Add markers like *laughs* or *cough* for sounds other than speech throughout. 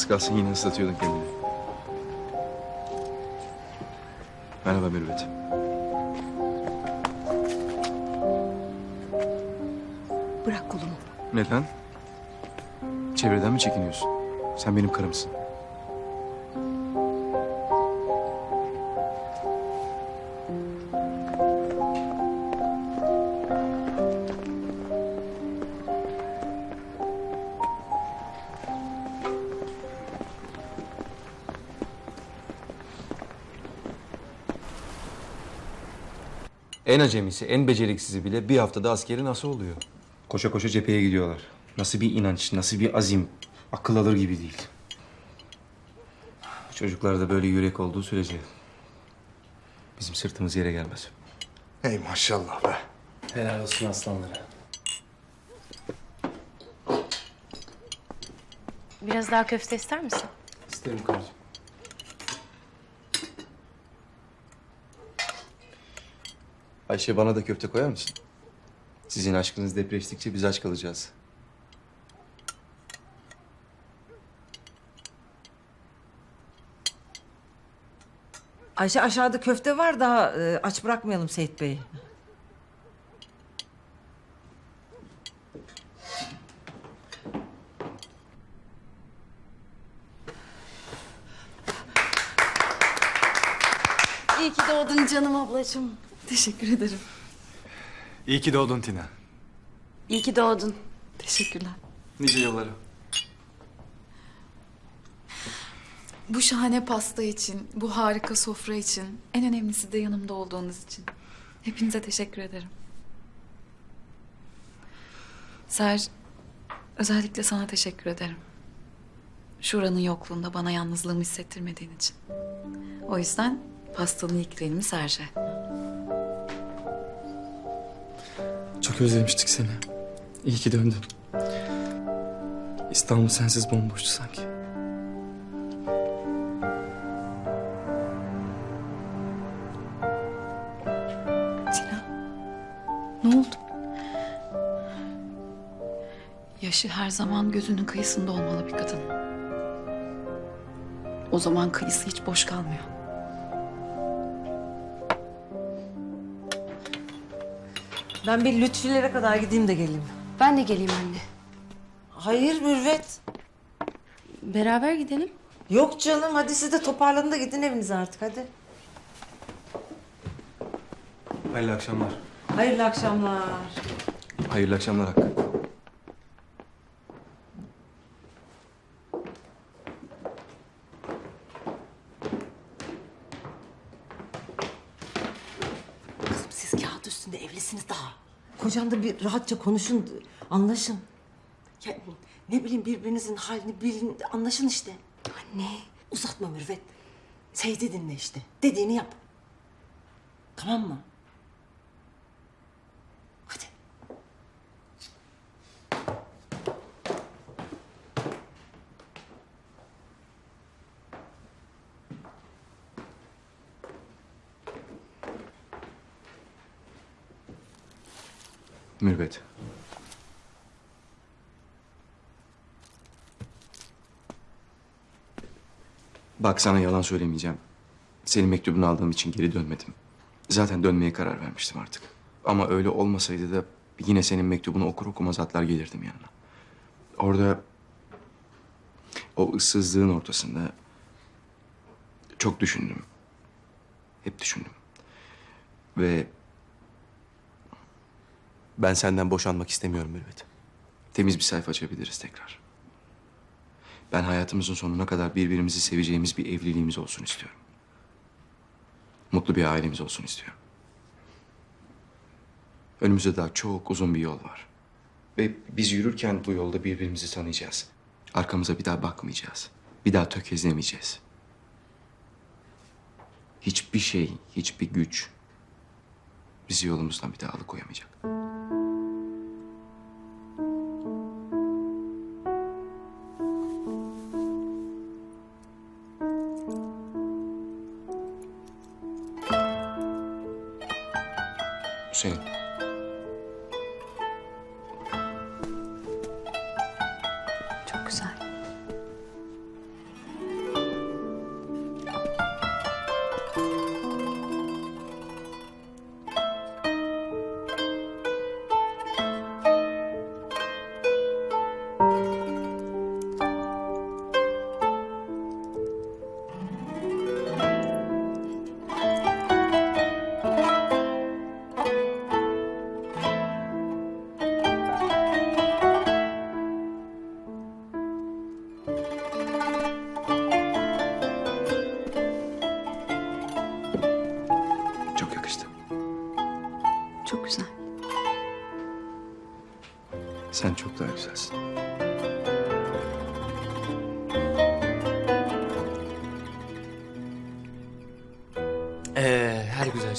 Az kalsın yine ıslatıyordun kendini. Merhaba Mürvet. Bırak kolumu. Neden? Çevreden mi çekiniyorsun? Sen benim karımsın. En acemisi, en beceriksizi bile bir haftada askeri nasıl oluyor? Koşa koşa cepheye gidiyorlar. Nasıl bir inanç, nasıl bir azim. Akıl alır gibi değil. Çocuklarda böyle yürek olduğu sürece bizim sırtımız yere gelmez. Hey maşallah be. Helal olsun aslanlara. Biraz daha köfte ister misin? İsterim karıcığım. Ayşe bana da köfte koyar mısın? Sizin aşkınız depreştikçe biz aç kalacağız. Ayşe aşağıda köfte var daha e, aç bırakmayalım Seyit Bey'i. İyi ki doğdun canım ablacığım. Teşekkür ederim. İyi ki doğdun Tina. İyi ki doğdun. Teşekkürler. Nice yılları. Bu şahane pasta için, bu harika sofra için, en önemlisi de yanımda olduğunuz için. Hepinize teşekkür ederim. Ser, özellikle sana teşekkür ederim. Şuranın yokluğunda bana yalnızlığımı hissettirmediğin için. O yüzden pastanın ilk renimi Serce. Çok özlemiştik seni. İyi ki döndün. İstanbul sensiz bomboştu sanki. Tina, ne oldu? Yaşı her zaman gözünün kıyısında olmalı bir kadın. O zaman kıyısı hiç boş kalmıyor. Ben bir Lütfilere kadar gideyim de geleyim. Ben de geleyim anne. Hayır Mürvet. Beraber gidelim. Yok canım hadi siz de toparlanın da gidin evinize artık hadi. Hayırlı akşamlar. Hayırlı akşamlar. Hayırlı akşamlar Hakkı. Kızım siz kağıt üstünde evlisiniz daha. Kocanla bir rahatça konuşun, anlaşın. Ya ne bileyim birbirinizin halini bilin, anlaşın işte. Anne. Uzatma Mürvet. Seydi dinle işte. Dediğini yap. Tamam mı? Mürvet. Bak sana yalan söylemeyeceğim. Senin mektubunu aldığım için geri dönmedim. Zaten dönmeye karar vermiştim artık. Ama öyle olmasaydı da yine senin mektubunu okur okumaz atlar gelirdim yanına. Orada o ıssızlığın ortasında çok düşündüm. Hep düşündüm. Ve ben senden boşanmak istemiyorum Mürvet. Temiz bir sayfa açabiliriz tekrar. Ben hayatımızın sonuna kadar birbirimizi seveceğimiz bir evliliğimiz olsun istiyorum. Mutlu bir ailemiz olsun istiyorum. Önümüzde daha çok uzun bir yol var. Ve biz yürürken bu yolda birbirimizi tanıyacağız. Arkamıza bir daha bakmayacağız. Bir daha tökezlemeyeceğiz. Hiçbir şey, hiçbir güç bizi yolumuzdan bir daha alıkoyamayacak.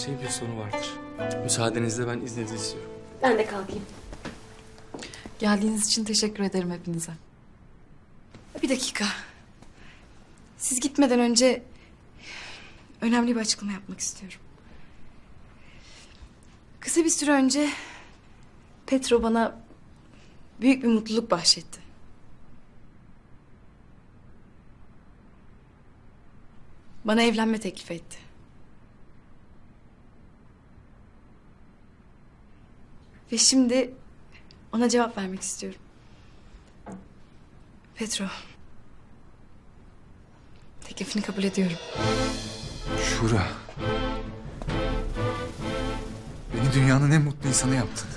Ee, her güzel şey bir sonu vardır. Müsaadenizle ben izninizi istiyorum. Ben de kalkayım. Geldiğiniz için teşekkür ederim hepinize. Bir dakika. Siz gitmeden önce önemli bir açıklama yapmak istiyorum. Kısa bir süre önce Petro bana büyük bir mutluluk bahşetti. Bana evlenme teklif etti. Ve şimdi ona cevap vermek istiyorum. Petro. Teklifini kabul ediyorum. Şura. Beni dünyanın en mutlu insanı yaptın.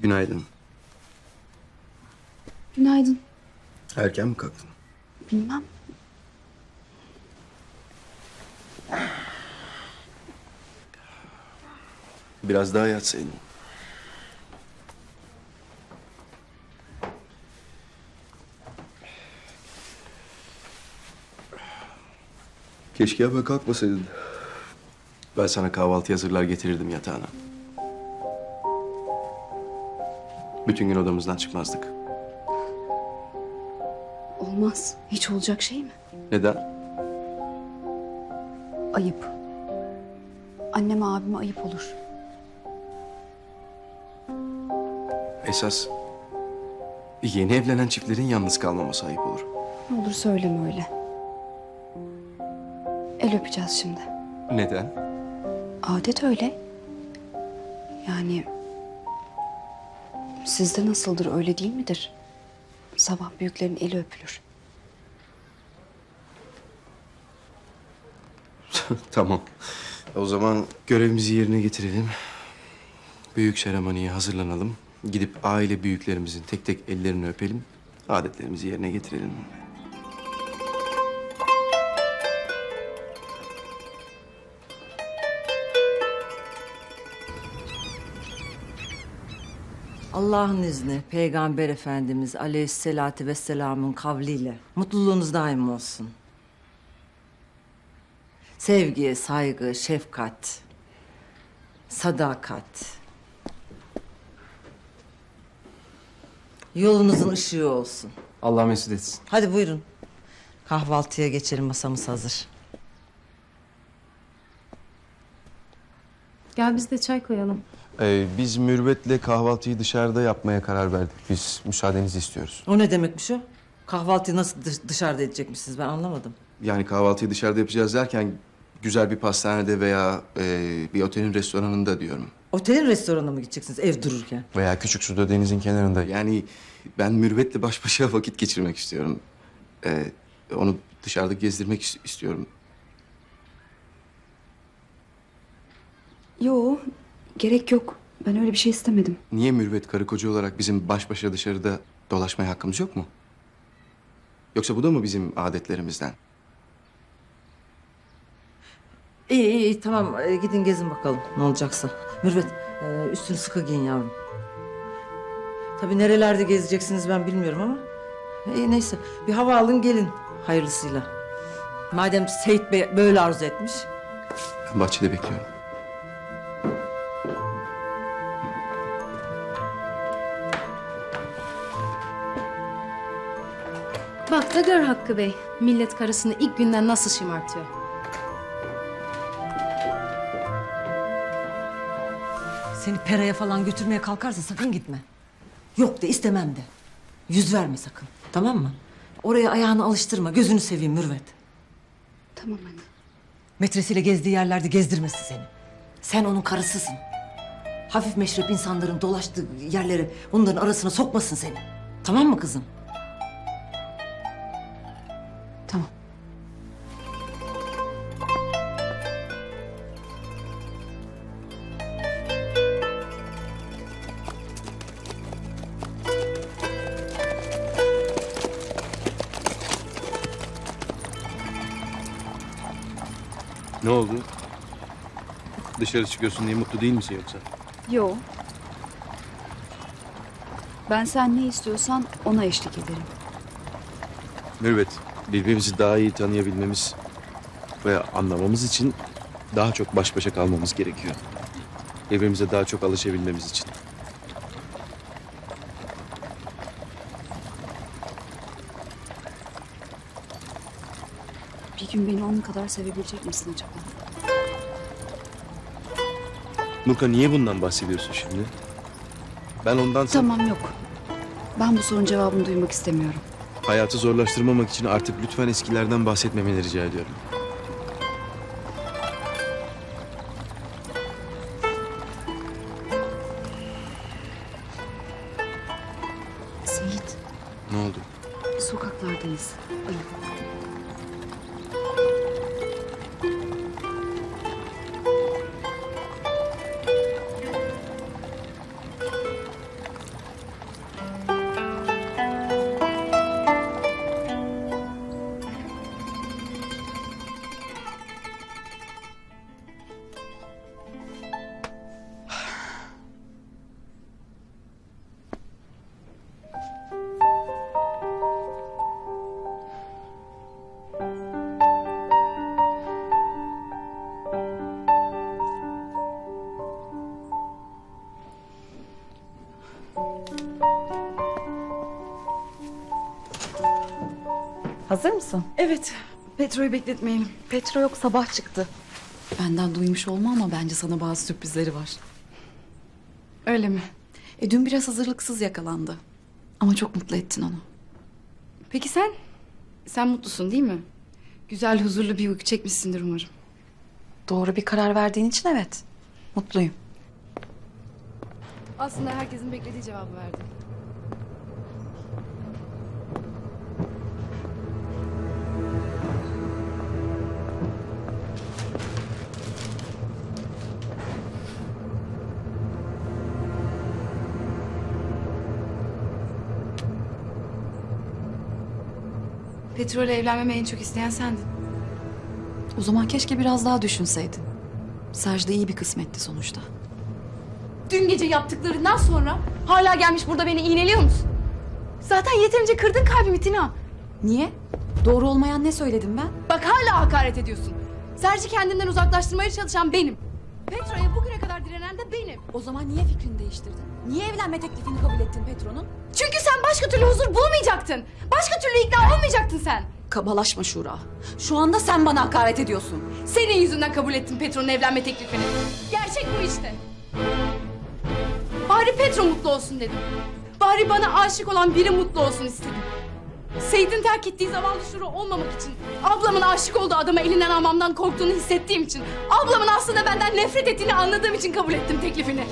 Günaydın. Günaydın. Erken mi kalktın? Bilmem. Biraz daha yatsaydın. Keşke hemen kalkmasaydın. Ben sana kahvaltı hazırlar getirirdim yatağına. Bütün gün odamızdan çıkmazdık. Olmaz. Hiç olacak şey mi? Neden? Ayıp. Anneme abime ayıp olur. Esas yeni evlenen çiftlerin yalnız kalmaması ayıp olur. Ne olur söyleme öyle. El öpeceğiz şimdi. Neden? Adet öyle. Yani sizde nasıldır öyle değil midir? Sabah büyüklerin eli öpülür. *laughs* Tamam. O zaman görevimizi yerine getirelim. Büyük seremoniye hazırlanalım. Gidip aile büyüklerimizin tek tek ellerini öpelim. Adetlerimizi yerine getirelim. Allah'ın izni Peygamber Efendimiz Aleyhisselatü Vesselam'ın kavliyle mutluluğunuz daim olsun. Sevgi, saygı, şefkat, sadakat. Yolunuzun ışığı olsun. Allah mesut etsin. Hadi buyurun. Kahvaltıya geçelim masamız hazır. Gel biz de çay koyalım. Ee, biz Mürvet'le kahvaltıyı dışarıda yapmaya karar verdik. Biz müsaadenizi istiyoruz. O ne demekmiş o? Kahvaltıyı nasıl dış- dışarıda edecekmişsiniz ben anlamadım. Yani kahvaltıyı dışarıda yapacağız derken güzel bir pastanede veya e, bir otelin restoranında diyorum. Otelin restoranına mı gideceksiniz ev dururken? Veya küçük suda denizin kenarında. Yani ben Mürvet'le baş başa *laughs* vakit geçirmek istiyorum. E, onu dışarıda gezdirmek is- istiyorum. Yo, gerek yok. Ben öyle bir şey istemedim. Niye Mürvet karı koca olarak bizim baş başa dışarıda dolaşmaya hakkımız yok mu? Yoksa bu da mı bizim adetlerimizden? İyi iyi, iyi tamam Ee, gidin gezin bakalım ne olacaksa. Mürvet e, üstünü sıkı giyin yavrum. Tabii nerelerde gezeceksiniz ben bilmiyorum ama. İyi neyse bir hava alın gelin hayırlısıyla. Madem Seyit Bey böyle arzu etmiş. Ben bahçede bekliyorum. Bak da gör Hakkı Bey. Millet karısını ilk günden nasıl şımartıyor. Seni Pera'ya falan götürmeye kalkarsa sakın gitme. Yok de istemem de. Yüz verme sakın tamam mı? Oraya ayağını alıştırma gözünü seveyim Mürvet. Tamam anne. Metresiyle gezdiği yerlerde gezdirmesin seni. Sen onun karısısın. Hafif meşrep insanların dolaştığı yerlere onların arasına sokmasın seni. Tamam mı kızım? Ne oldu? Dışarı çıkıyorsun diye mutlu değil misin yoksa? Yo. Ben sen ne istiyorsan ona eşlik ederim. Mürvet, birbirimizi daha iyi tanıyabilmemiz ve anlamamız için daha çok baş başa kalmamız gerekiyor. Birbirimize daha çok alışabilmemiz için. Bir gün beni onun kadar sevebilecek misin acaba? Nurka niye bundan bahsediyorsun şimdi? Ben ondan sen- Tamam yok. Ben bu sorunun cevabını duymak istemiyorum. hayatı zorlaştırmamak için artık lütfen eskilerden bahsetmemeni rica ediyorum. Hazır mısın? Evet. Petro'yu bekletmeyelim. Petro yok sabah çıktı. Benden duymuş olma ama bence sana bazı sürprizleri var. Öyle mi? E dün biraz hazırlıksız yakalandı. Ama çok mutlu ettin onu. Peki sen? Sen mutlusun değil mi? Güzel, huzurlu bir uyku çekmişsindir umarım. Doğru bir karar verdiğin için evet. Mutluyum. Aslında herkesin beklediği cevabı verdim. Petrol'le evlenmemi en çok isteyen sendin. O zaman keşke biraz daha düşünseydin. Serj de iyi bir kısmetti sonuçta. Dün gece yaptıklarından sonra hala gelmiş burada beni iğneliyor musun? Zaten yeterince kırdın kalbimi Tina. Niye? Doğru olmayan ne söyledim ben? Bak hala hakaret ediyorsun. Serci kendinden uzaklaştırmaya çalışan benim. Petra'ya bugüne kadar direnen de benim. O zaman niye fikrini değiştirdin? Niye evlenme teklifini kabul ettin Petro'nun? Çünkü sen başka türlü huzur bulmayacaktın. Başka türlü ikna olmayacaktın sen. Kabalaşma Şura. Şu anda sen bana hakaret ediyorsun. Senin yüzünden kabul ettim Petro'nun evlenme teklifini. Gerçek bu işte. Bari Petro mutlu olsun dedim. Bari bana aşık olan biri mutlu olsun istedim. Seyit'in terk ettiği zavallı Şura olmamak için, ablamın aşık olduğu adamı elinden almamdan korktuğunu hissettiğim için, ablamın aslında benden nefret ettiğini anladığım için kabul ettim teklifini.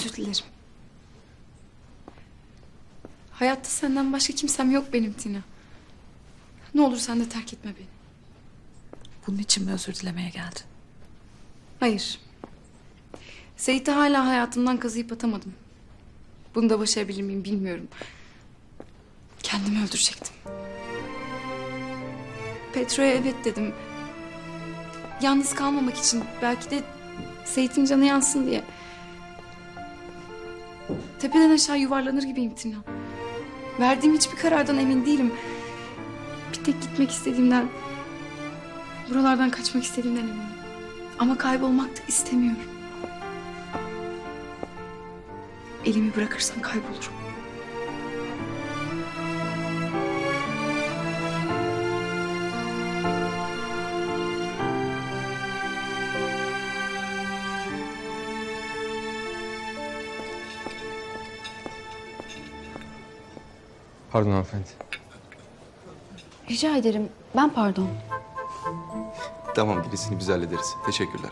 Özür dilerim. Hayatta senden başka kimsem yok benim Tina. Ne olur sen de terk etme beni. Bunun için mi özür dilemeye geldin? Hayır. Seyit'i hala hayatımdan kazıyıp atamadım. Bunu da başarabilir miyim bilmiyorum. Kendimi öldürecektim. Petro'ya evet dedim. Yalnız kalmamak için belki de Seyit'in canı yansın diye. Tepeden aşağı yuvarlanır gibiyim Tina. Verdiğim hiçbir karardan emin değilim. Bir tek gitmek istediğimden, buralardan kaçmak istediğimden eminim. Ama kaybolmak da istemiyorum. Elimi bırakırsam kaybolurum. Pardon hanımefendi. Rica ederim. Ben pardon. Tamam gerisini biz hallederiz. Teşekkürler.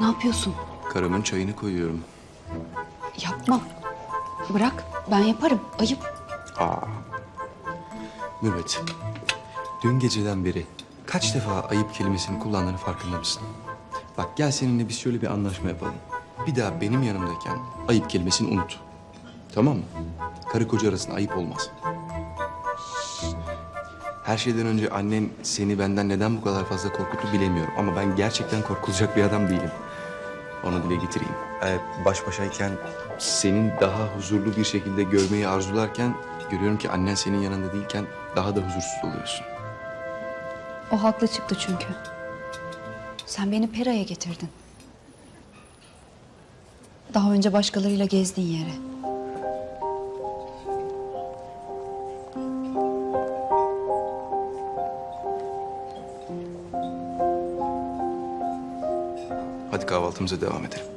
Ne yapıyorsun? Karımın çayını koyuyorum. Yapma. Bırak. Ben yaparım. Ayıp. Mürvet, dün geceden beri kaç defa ayıp kelimesini kullandığını farkında mısın? Bak gel seninle biz şöyle bir anlaşma yapalım. Bir daha benim yanımdayken ayıp kelimesini unut. Tamam mı? Karı koca arasında ayıp olmaz. Her şeyden önce annen seni benden neden bu kadar fazla korkuttu bilemiyorum. Ama ben gerçekten korkulacak bir adam değilim. Onu dile getireyim. Ee, baş başayken senin daha huzurlu bir şekilde görmeyi arzularken... ...görüyorum ki annen senin yanında değilken daha da huzursuz oluyorsun. O haklı çıktı çünkü. Sen beni Pera'ya getirdin. Daha önce başkalarıyla gezdiğin yere. Hadi kahvaltımıza devam edelim.